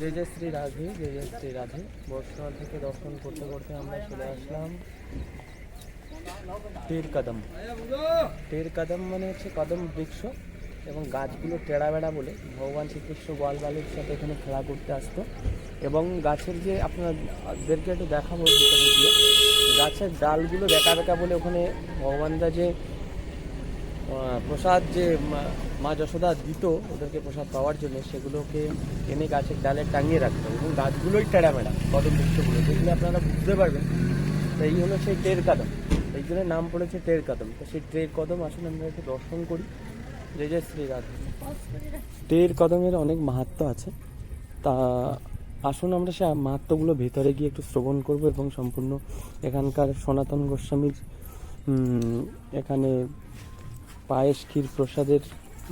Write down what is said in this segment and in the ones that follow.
জয় জয় শ্রী রাধে জয় জয় শ্রী রাধে। বর্ষা থেকে দর্শন করতে করতে আমরা চলে আসলাম। টের কদম। টের কদম মানে হচ্ছে কদম বৃক্ষ এবং গাছগুলো টেড়া বেড়া বলে ভগবান শ্রীকৃষ্ণ গোয়াল বালির সাথে এখানে খেলা করতে আসতো। এবং গাছের যে আপনাদেরকে একটু দেখাবো গাছের ডালগুলো বেঁকা বেঁকা বলে ওখানে ভগবানরা যে প্রসাদ যে মা- যশোদা দিত, ওদেরকে প্রসাদ পাওয়ার জন্য সেগুলোকে এনে গাছের ডালে টাঙিয়ে রাখতো এবং গাছগুলোই টেড়া মেড়া কদম বৃক্ষগুলো। যেগুলো আপনারা বুঝতে পারবেন। তো এই হলো সেই টের কদম। এই জন্য নাম পড়েছে টের কদম। তো সেই টের কদম আসুন আমরা একটু দর্শন করি। জয় জয় শ্রী টের কদমের অনেক মাহাত্ম আছে। তা আসুন আমরা সে মাহাত্মগুলো ভেতরে গিয়ে একটু শ্রবণ করব এবং সম্পূর্ণ এখানকার সনাতন গোস্বামীর এখানে পায়েস, ক্ষীর প্রসাদের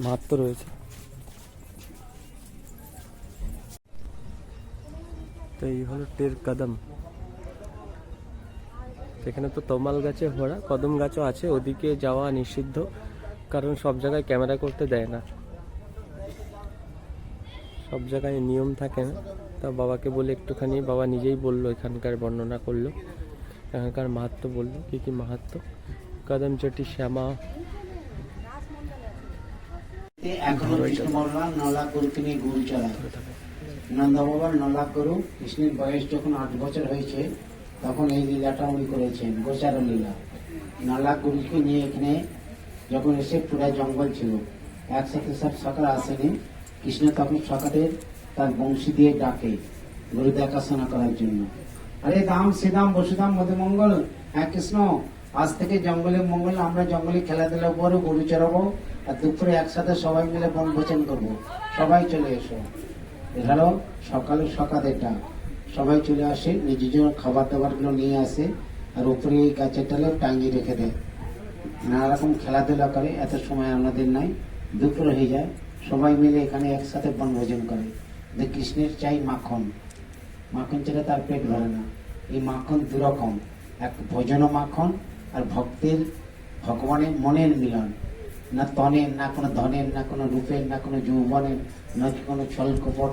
মাহাত্ম রয়েছে। তো এই হলো টের কদম। এখানে তো তমাল গাছে ভরা, কদম গাছও আছে, ওদিকে যাওয়া নিষিদ্ধ, কারণ সব জায়গায় ক্যামেরা করতে দেয় না। সব জায়গায় নিয়ম থাকে না। তা বাবাকে বলে একটুখানি, বাবা নিজেই বলল এখানকার বর্ণনা করল, এখানকার মাহাত্ম বলল, কি কি মাহাত্ম। কদম চটি শ্যামা এখনও কৃষ্ণ বলরাম নলা গরুকে নিয়ে গরু চড়ায় নন্দ বাবার নলা গরু, কৃষ্ণের বয়স যখন আট বছর হয়েছে, তখন এই লীলাটা উনি করেছেন, গোচার লীলা। নলা গরুকে নিয়ে এখানে যখন এসে পুরা জঙ্গল ছিল, একসাথে সব সকাল আসেনি, কৃষ্ণ তখন সকালের তার বংশী দিয়ে ডাকে, গরু দেখাশোনা করার জন্য। আরে দাম শ্রীদাম বসুদাম মধুমঙ্গল হ্যাঁ কৃষ্ণ, আজ থেকে জঙ্গলে মঙ্গল, আমরা জঙ্গলে খেলাধুলা করব, গরু চড়াবো আর দুপুরে একসাথে সবাই মিলে বনভোজন করব। সবাই চলে এসো। এছাড়াও সকালে সকালের ডাক সবাই চলে আসে, নিজের খাবার দাবারগুলো নিয়ে আসে আর উপরে এই গাছের ডালে টাঙ্গিয়ে রেখে দেয়। নানা রকম খেলাধুলা করে, এত সময় আমাদের নাই। দুপুর হয়ে যায়। সবাই মিলে এখানে একসাথে বনভোজন করে। যে কৃষ্ণের চাই মাখন। মাখন ছাড়া তার পেট ভরে না। এই মাখন দুরকম। এক ভোজন মাখন আর ভক্তের, ভগবানের মনের মিলন। না তনের, না কোনো ধনের, না কোনো রূপের, না কোনো যৌবনের, না কোনো ছল কপট।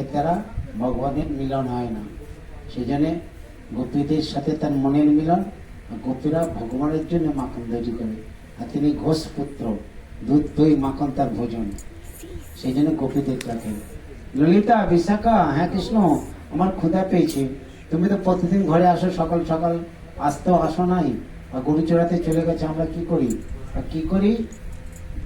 এর দ্বারা ভগবানের মিলন হয় না। সেই জন্য গোপীদের সাথে তার মনের মিলন গোপীরা ভগবানের জন্য মাখন তৈরি করে, আর তিনি ঘোষ পুত্র দুধ দই, মাখন তার ভোজন। সেই জন্য গোপীদের ডাকে, ললিতা, বিশাখা হ্যাঁ কৃষ্ণ, আমার ক্ষুধা পেয়েছে। তুমি তো প্রতিদিন ঘরে আসো, সকাল সকাল আসতেও আসো নাই, আর গরু চড়াতে চলে গেছে, আমরা কি করি? কি করি?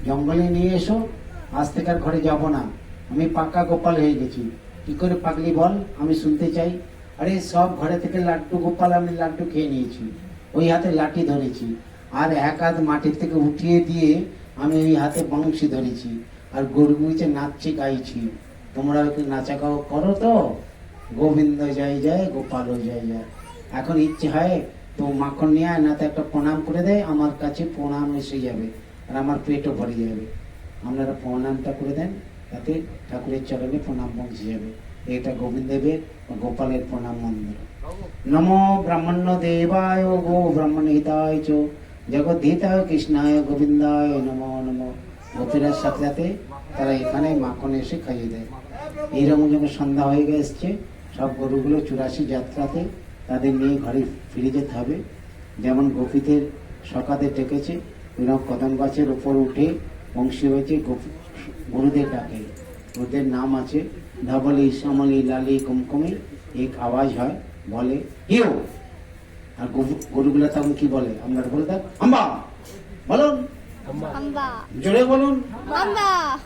জঙ্গলে নিয়ে এসো, আজ থেকে আর ঘরে যাব না। আমি পাক্কা গোপাল হয়ে গেছি। কি করে পাগলি বল? আমি শুনতে চাই। আরে, সব ঘরে থেকে লাড্ডু গোপাল আমি লাড্ডু খেয়ে নিয়েছি। ওই হাতে লাঠি ধরেছি। আর এক হাত মাটির থেকে উঠিয়ে দিয়ে আমি ওই হাতে বংশী ধরেছি। আর গরু গুইছে নাচছি, গাইছি। তোমরা ওকে নাচা করো তো? গোবিন্দ জয় জয় গোপাল জয় জয়। এখন ইচ্ছে হয় তো মাখন নিয়ে আয় না তো একটা প্রণাম করে দেয়, আমার কাছে প্রণাম এসে যাবে আর আমার পেটও ভরে যাবে। আপনারা প্রণামটা করে দেন, তাতে ঠাকুরের চরণে প্রণাম পৌঁছে যাবে। এটা গোবিন্দেবের ও গোপালের প্রণাম মন্দির। নমো ব্রাহ্মণ্য দেবায় গো ব্রাহ্মণ হিতায় চ, জগদ্ধিতায় কৃষ্ণায় গোবিন্দায় নমো নমো। গোপীরার সাথে সাথে তারা এখানে মাখন এসে খাইয়ে দেয়। এইরকম যখন সন্ধ্যা হয়ে গেছে, সব গরুগুলো চুরাশি যাত্রাতে তাদের নিয়ে ঘরে ফিরে যেতে হবে। যেমন গোপীদের সকাতে ডেকেছে ওইরকম কদম গাছের উপর উঠে বংশী হয়েছে গোপী- গরুদের ডাকে। ওদের নাম আছে ধবলি শ্যামলি লালি কুমকুমি এক আওয়াজ হয় বলে হিও! আর গরু- গরুগুলো তখন কি বলে? আমরা বলে দেখ আম্বা! বলুন। জোরে বলুন।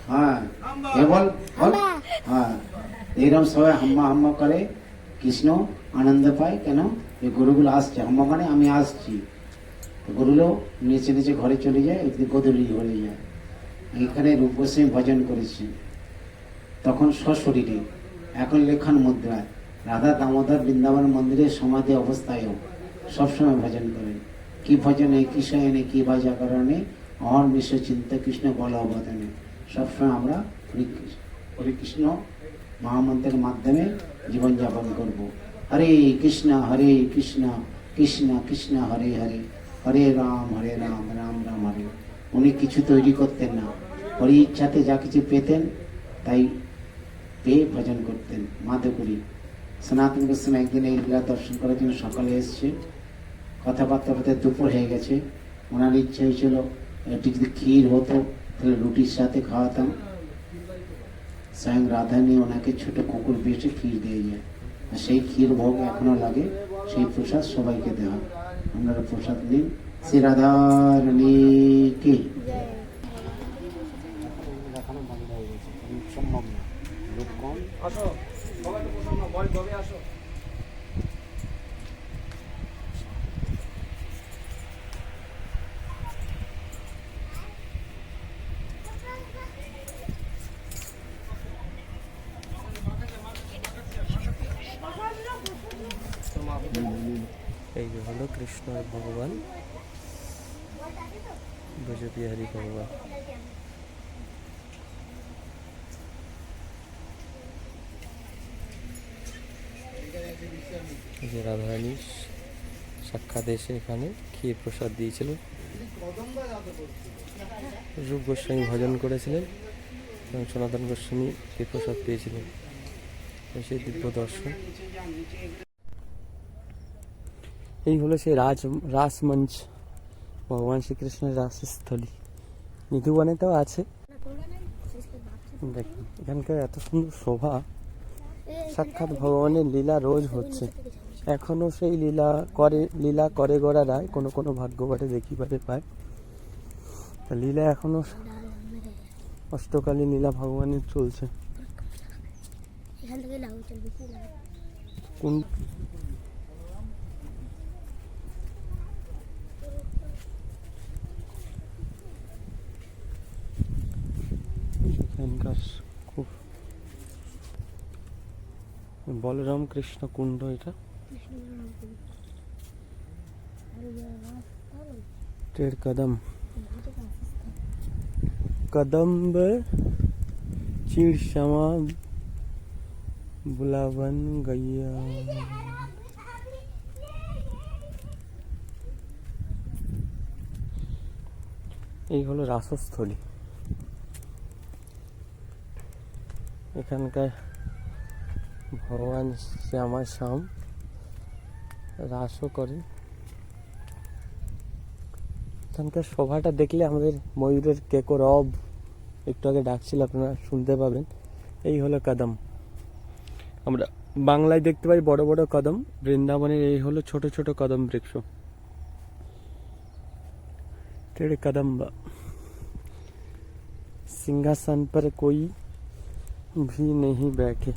হ্যাঁ। এ বল বল। হ্যাঁ। এইরকম সবাই হাম্মা হাম্মা করে। কৃষ্ণ আনন্দ পায়, কেন? এই গরুগুলো আসছে। হাম্মা মানে আমি আসছি। গরুগুলো নিচে নিচে ঘরে চলে যায় গোদলি হয়ে যায়। এখানে রূপ গোস্বামী ভজন করেছি। তখন সশরীরে, এখন লেখন মুদ্রায়, রাধা দামোদর বৃন্দাবন মন্দিরের সমাধি অবস্থায়ও সবসময় ভজন করেন কি ভজনে, কি শয়নে, কি বাজা কারণে বিশ্ব চিন্তা কৃষ্ণ বল অবদানে। সবসময় আমরা হরে কৃষ্ণ মহামন্ত্রের মাধ্যমে জীবনযাপন করব। হরে কৃষ্ণ হরে কৃষ্ণ কৃষ্ণ কৃষ্ণ, হরে হরে। হরে রাম হরে রাম রাম রাম, হরে। উনি কিছু তৈরি করতেন না। হরি ইচ্ছাতে যা কিছু পেতেন, তাই পেয়ে ভজন করতেন। মাধুকরী, সনাতন গোস্বামী একদিন এই লীলা দর্শন করার জন্য সকালে এসছে। কথাবার্তা হতে দুপুর হয়ে গেছে। ওনার ইচ্ছে হয়েছিল, একটু যদি ক্ষীর হতো, তাহলে রুটির সাথে খাওয়াতাম। স্বয়ং রাধা নিয়ে ওনাকে ছোট কুকুর বেঁচে ক্ষীর দিয়ে যায়। আর সেই ক্ষীর ভোগ এখনও লাগে সেই প্রসাদ সবাইকে দেওয়া। আমরা আপনারা প্রসাদ নিন। শ্রী হয়ে গেছে। সম্ভব না লোক কম আসো সবাই তো বসো না বল কবে আসো এই যে হলো কৃষ্ণ ভগবান। ব্রজবিহারী ভগবান। যে রাধারানী সাক্ষাৎ এসে এখানে ক্ষীর প্রসাদ দিয়েছিল রূপ গোস্বামী ভজন করেছিলেন এবং সনাতন গোস্বামী ক্ষীর প্রসাদ পেয়েছিলেন। সেই দিব্য দর্শন। এই হলো সেই রাজ রাসমঞ্চ ভগবান শ্রীকৃষ্ণের রাসস্থলী। নিধুবনেতেও আছে। দেখুন এখানকার এত সুন্দর শোভা। সাক্ষাৎ ভগবানের লীলা রোজ হচ্ছে। এখনও সেই লীলা করে লীলা করে গড়া রায় কোনো কোনো ভাগ্যবাটে দেখিবারে পায় তা লীলা এখনও অষ্টকালী লীলা ভগবানের চলছে। কোন এখানকার খুব বলরাম কৃষ্ণ কুণ্ড এটা टेढ़ कदम कदम्ब चिड़ श्यामा बुलावन गैया এই হলো রাসস্থলী এখানকার ভগবান শ্যামা শ্যাম রাসও করে। এখানকার শোভাটা দেখলে আমাদের ময়ূরের কেকো রব একটু আগে ডাকছিল, আপনারা শুনতে পাবেন। এই হলো কদম। আমরা বাংলায় দেখতে পাই বড় বড় কদম, বৃন্দাবনের এই হলো ছোট ছোট কদম বৃক্ষ। কদম্বা। সিংহাসন পরে কই भी नहीं बैठे।